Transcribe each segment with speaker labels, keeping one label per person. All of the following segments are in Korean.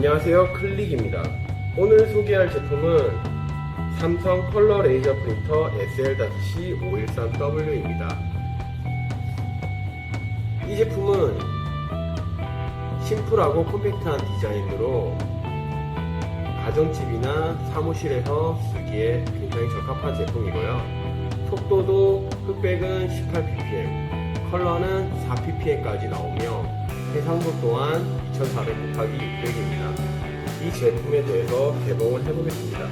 Speaker 1: 안녕하세요. 클릭입니다. 오늘 소개할 제품은 삼성 컬러 레이저 프린터 SL-513W입니다. 이 제품은 심플하고 컴팩트한 디자인으로 가정집이나 사무실에서 쓰기에 굉장히 적합한 제품이고요. 속도도 흑백은 18ppm 컬러는 4ppm까지 나오며 해상도 또한 2400 곱하기 600입니다. 이 제품에 대해서 개봉을 해보겠습니다.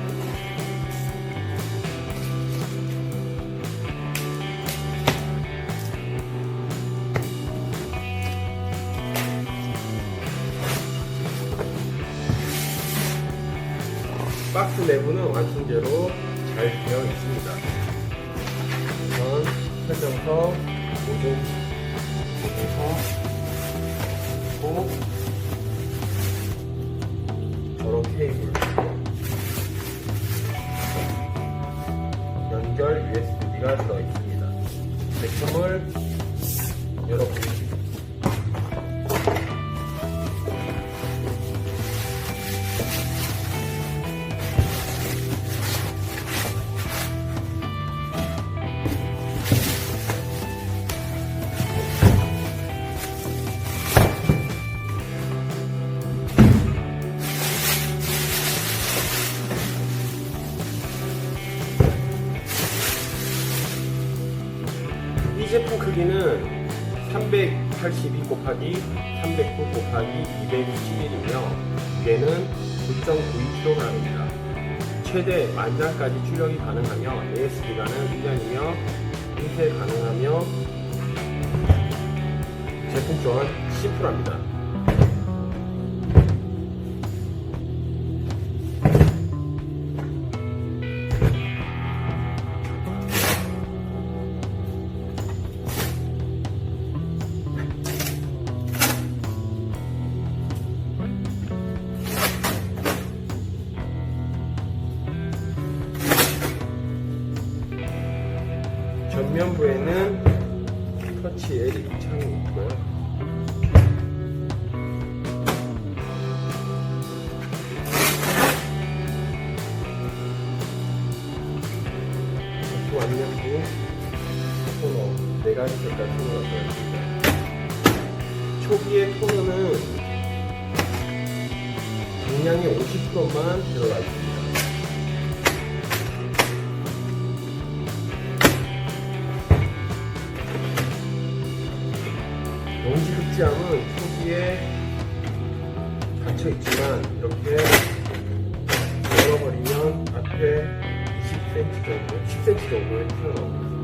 Speaker 1: 박스 내부는 완충제로 잘 되어 있습니다. 우선 설명서, 모종, 모종서, 그리고 저런 케이블 연결 USB가 들어 있습니다. 제품을 열어보겠습니다. 이 제품 크기는 382 곱하기 309 곱하기 261이며 무게는 9.92kg입니다. 최대 만장까지 출력이 가능하며 AS 기간은 1년이며 인쇄 가능하며 제품 또한 심플합니다. 전면부에는 터치 LED 창이 있고요. 안면부 토너 네 가지 색깔 토너가 들어있습니다. 초기의 토너는 용량의 50%만 들어가 있습니다. 흑지함은 초기에 닫혀 있지만 이렇게 열어버리면 앞에 20cm 정도, 10cm 정도의 튀어나옵니다.